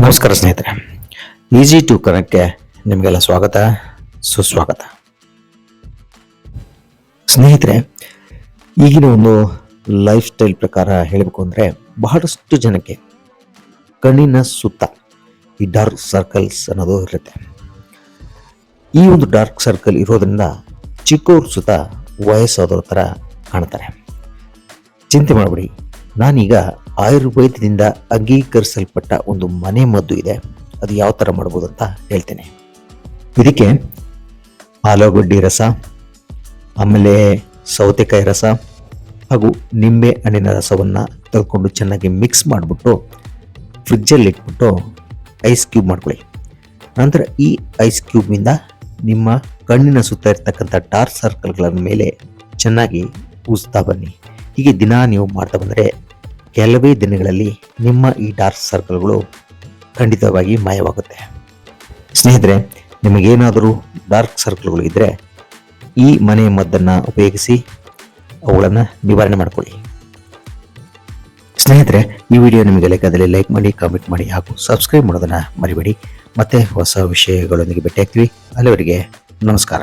ನಮಸ್ಕಾರ ಸ್ನೇಹಿತರೆ. Easy to ಕನೆಕ್ಟ್ಗೆ ನಿಮಗೆಲ್ಲ ಸ್ವಾಗತ, ಸುಸ್ವಾಗತ. ಸ್ನೇಹಿತರೆ, ಈಗಿನ ಒಂದು ಲೈಫ್ ಸ್ಟೈಲ್ ಪ್ರಕಾರ ಹೇಳಬೇಕು ಅಂದರೆ ಬಹಳಷ್ಟು ಜನಕ್ಕೆ ಕಣ್ಣಿನ ಸುತ್ತ, ಈ ಡಾರ್ಕ್ ಸರ್ಕಲ್ಸ್ ಅನ್ನೋದು ಇರುತ್ತೆ. ಈ ಒಂದು ಡಾರ್ಕ್ ಸರ್ಕಲ್ ಇರೋದ್ರಿಂದ ಚಿಕ್ಕವ್ರ ಸುತ್ತ ವಯಸ್ಸಾದವ್ರ ಥರ ಕಾಣ್ತಾರೆ. ಚಿಂತೆ ಮಾಡಬೇಡಿ, ನಾನೀಗ ಆಯುರ್ವೇದದಿಂದ ಅಂಗೀಕರಿಸಲ್ಪಟ್ಟ ಒಂದು ಮನೆ ಮದ್ದು ಇದೆ. ಅದು ಯಾವ ಥರ ಮಾಡ್ಬೋದು ಅಂತ ಹೇಳ್ತೇನೆ. ಇದಕ್ಕೆ ಆಲೂಗಡ್ಡಿ ರಸ, ಆಮೇಲೆ ಸೌತೆಕಾಯಿ ರಸ ಹಾಗೂ ನಿಂಬೆ ಹಣ್ಣಿನ ರಸವನ್ನು ತೆಗೆದುಕೊಂಡು ಚೆನ್ನಾಗಿ ಮಿಕ್ಸ್ ಮಾಡಿಬಿಟ್ಟು ಫ್ರಿಜ್ಜಲ್ಲಿ ಇಟ್ಬಿಟ್ಟು ಐಸ್ ಕ್ಯೂಬ್ ಮಾಡ್ಕೊಳ್ಳಿ. ನಂತರ ಈ ಐಸ್ ಕ್ಯೂಬ್ನಿಂದ ನಿಮ್ಮ ಕಣ್ಣಿನ ಸುತ್ತ ಇರ್ತಕ್ಕಂಥ ಡಾರ್ಕ್ ಸರ್ಕಲ್ಗಳ ಮೇಲೆ ಚೆನ್ನಾಗಿ ಪೂಸ್ತಾ ಬನ್ನಿ. ಹೀಗೆ ದಿನ ನೀವು ಮಾಡ್ತಾ ಬಂದರೆ ಕೆಲವೇ ದಿನಗಳಲ್ಲಿ ನಿಮ್ಮ ಈ ಡಾರ್ಕ್ ಸರ್ಕಲ್ಗಳು ಖಂಡಿತವಾಗಿ ಮಾಯವಾಗುತ್ತೆ. ಸ್ನೇಹಿತರೆ, ನಿಮಗೇನಾದರೂ ಡಾರ್ಕ್ ಸರ್ಕಲ್ಗಳು ಇದ್ದರೆ ಈ ಮನೆ ಮದ್ದನ್ನು ಉಪಯೋಗಿಸಿ ಅವುಗಳನ್ನು ನಿವಾರಣೆ ಮಾಡಿಕೊಳ್ಳಿ. ಸ್ನೇಹಿತರೆ, ಈ ವಿಡಿಯೋ ನಿಮಗೆ ಲೈಕಾದಲ್ಲಿ ಲೈಕ್ ಮಾಡಿ ಕಾಮೆಂಟ್ ಮಾಡಿ ಹಾಗೂ ಸಬ್ಸ್ಕ್ರೈಬ್ ಮಾಡೋದನ್ನು ಮರಿಬೇಡಿ. ಮತ್ತೆ ಹೊಸ ವಿಷಯಗಳೊಂದಿಗೆ ಭೇಟಿಯಾಗ್ತೀವಿ. ಅಲ್ಲಿವರೆಗೆ ನಮಸ್ಕಾರ.